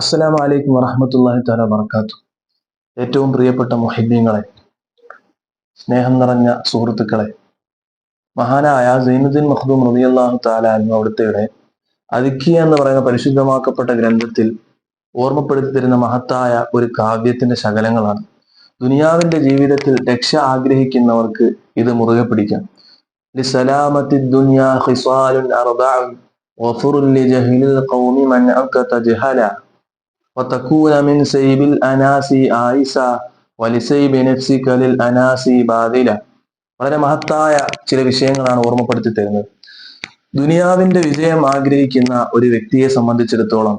അസ്സലാമു അലൈക്കും വറഹമത്തല്ലാഹി താല വർക്കാത്തു ഏറ്റവും പ്രിയപ്പെട്ട മൊഹിദ്ദീങ്ങളെ സ്നേഹം നിറഞ്ഞ സുഹൃത്തുക്കളെ മഹാനായ സൈനുദ്ദീൻ മഖ്ദൂം റളിയല്ലാഹു താല അവിടുത്തെ അതിക്കിയ എന്ന് പറയുന്ന പരിശുദ്ധമാക്കപ്പെട്ട ഗ്രന്ഥത്തിൽ ഓർമ്മപ്പെടുത്തി തരുന്ന മഹത്തായ ഒരു കാവ്യത്തിന്റെ ശകലങ്ങളാണ് ദുനിയാവിന്റെ ജീവിതത്തിൽ രക്ഷ ആഗ്രഹിക്കുന്നവർക്ക് ഇത് മുറുകെ പിടിക്കാം لسلامة الدنيا خصال أربع غفر لجهل القوم من أنكت جهلا وتكون من سيب الأناس آيسا വലിസൈബ് നഫ്സിക ലിൽ അനാസി ബാദില വളരെ മഹത്തായ ചില വിഷയങ്ങളാണ് ഓർമ്മപ്പെടുത്തി തരുന്നത് ദുനിയാവിന്റെ വിജയം ആഗ്രഹിക്കുന്ന ഒരു വ്യക്തിയെ സംബന്ധിച്ചിടത്തോളം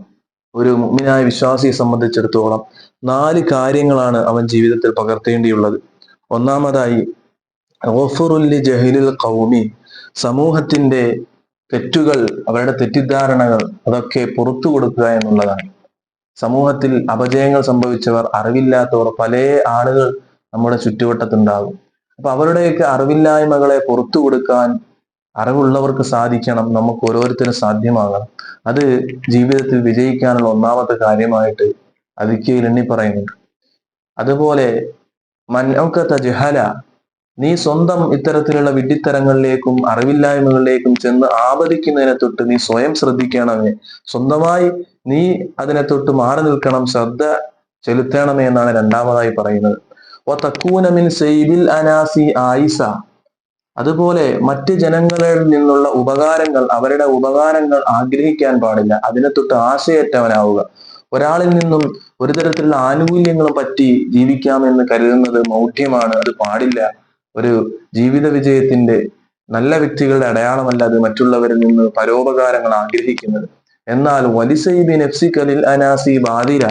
ഒരു മുഗ്മിനായ വിശ്വാസിയെ സംബന്ധിച്ചിടത്തോളം നാല് കാര്യങ്ങളാണ് അവൻ ജീവിതത്തിൽ പകർത്തേണ്ടിയുള്ളത് ഒന്നാമതായി ഓഫറുല്ലി ജഹിലുൽ കൗമി സമൂഹത്തിന്റെ തെറ്റുകൾ അവരുടെ തെറ്റിദ്ധാരണകൾ അതൊക്കെ പുറത്തു കൊടുക്കുക എന്നുള്ളതാണ് സമൂഹത്തിൽ അപജയങ്ങൾ സംഭവിച്ചവർ അറിവില്ലാത്തവർ പല ആളുകൾ നമ്മുടെ ചുറ്റുവട്ടത്തുണ്ടാകും. അപ്പൊ അവരുടെയൊക്കെ അറിവില്ലായ്മകളെ പുറത്തു കൊടുക്കാൻ അറിവുള്ളവർക്ക് സാധിക്കണം. നമുക്ക് ഓരോരുത്തരും സാധ്യമാകണം. അത് ജീവിതത്തിൽ വിജയിക്കാനുള്ള ഒന്നാമത്തെ കാര്യമായിട്ട് അതിക്കയിൽ എണ്ണി പറയുന്നുണ്ട് അതുപോലെ മന്നൗക്കത്ത ജഹല നീ സ്വന്തം ഇത്തരത്തിലുള്ള വിഡ്ഢിത്തരങ്ങളിലേക്കും അറിവില്ലായ്മകളിലേക്കും ചെന്ന് ആപതിക്കുന്നതിനെ തൊട്ട് നീ സ്വയം ശ്രദ്ധിക്കണമേ സ്വന്തമായി നീ അതിനെ തൊട്ട് മാറി നിൽക്കണം. ശ്രദ്ധ ചെലുത്തണമേ എന്നാണ് രണ്ടാമതായി പറയുന്നത്. ഓ തക്കൂനമിൻ സെയ്ബിൽ അനാസി ആയിസ. അതുപോലെ മറ്റ് ജനങ്ങളിൽ നിന്നുള്ള ഉപകാരങ്ങൾ അവരുടെ ഉപകാരങ്ങൾ ആഗ്രഹിക്കാൻ പാടില്ല. അതിനെ തൊട്ട് ആശയറ്റവനാവുക. ഒരാളിൽ നിന്നും ഒരു തരത്തിലുള്ള ആനുകൂല്യങ്ങളും പറ്റി ജീവിക്കാമെന്ന് കരുതുന്നത് മൗഢ്യമാണ്. അത് പാടില്ല. ഒരു ജീവിത വിജയത്തിന്റെ നല്ല വ്യക്തികളുടെ അടയാളമല്ല അത് മറ്റുള്ളവരിൽ നിന്ന് പരോപകാരങ്ങൾ ആഗ്രഹിക്കുന്നത്. എന്നാൽ വലിസൈബി നഫ്സിക്കലിൽ അനാസി ബാധിര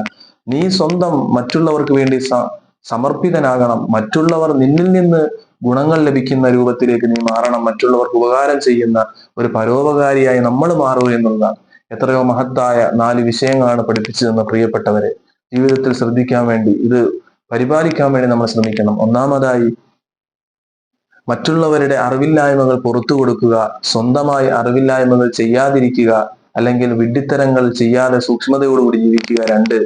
നീ സ്വന്തം മറ്റുള്ളവർക്ക് വേണ്ടി സമർപ്പിതനാകണം. മറ്റുള്ളവർ നിന്നിൽ നിന്ന് ഗുണങ്ങൾ ലഭിക്കുന്ന രൂപത്തിലേക്ക് നീ മാറണം. മറ്റുള്ളവർക്ക് ഉപകാരം ചെയ്യുന്ന ഒരു പരോപകാരിയായി നമ്മൾ മാറൂ എന്നുള്ളതാണ്. എത്രയോ മഹത്തായ നാല് വിഷയങ്ങളാണ് പഠിപ്പിച്ചു തന്ന പ്രിയപ്പെട്ടവരെ. ജീവിതത്തിൽ ശ്രദ്ധിക്കാൻ വേണ്ടി ഇത് പരിപാലിക്കാൻ വേണ്ടി നമ്മൾ ശ്രമിക്കണം. ഒന്നാമതായി മറ്റുള്ളവരുടെ അറിവില്ലായ്മകൾ പുറത്തു കൊടുക്കുക സ്വന്തമായി അറിവില്ലായ്മകൾ ചെയ്യാതിരിക്കുക അല്ലെങ്കിൽ വിഡ്ഢിത്തരങ്ങൾ ചെയ്യാതെ സൂക്ഷ്മതയോടുകൂടി ജീവിക്കുക. രണ്ട്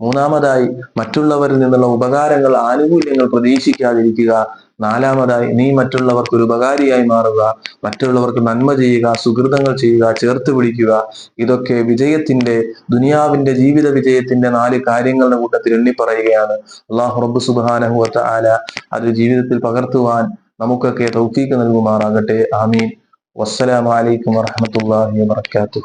മൂന്നാമതായി മറ്റുള്ളവരിൽ നിന്നുള്ള ഉപകാരങ്ങൾ ആനുകൂല്യങ്ങൾ പ്രതീക്ഷിക്കാതിരിക്കുക. നാലാമതായി നീ മറ്റുള്ളവർക്ക് ഒരു ഉപകാരിയായി മാറുക മറ്റുള്ളവർക്ക് നന്മ ചെയ്യുക സുഹൃതങ്ങൾ ചെയ്യുക ചേർത്ത് പിടിക്കുക. ഇതൊക്കെ വിജയത്തിന്റെ ദുനിയാവിന്റെ ജീവിത വിജയത്തിന്റെ നാല് കാര്യങ്ങളുടെ കൂട്ടത്തിൽ എണ്ണി പറയുകയാണ് അള്ളാഹു റബ്ബ് സുബാനഹുവത്ത ആല അത് ജീവിതത്തിൽ പകർത്തുവാൻ നമുക്കൊക്കെ തൗഫീക്ക് നൽകുമാറാകട്ടെ. ആമീൻ. വസ്സലാമലൈക്കും വറഹമത്തല്ലാഹി വാത്തു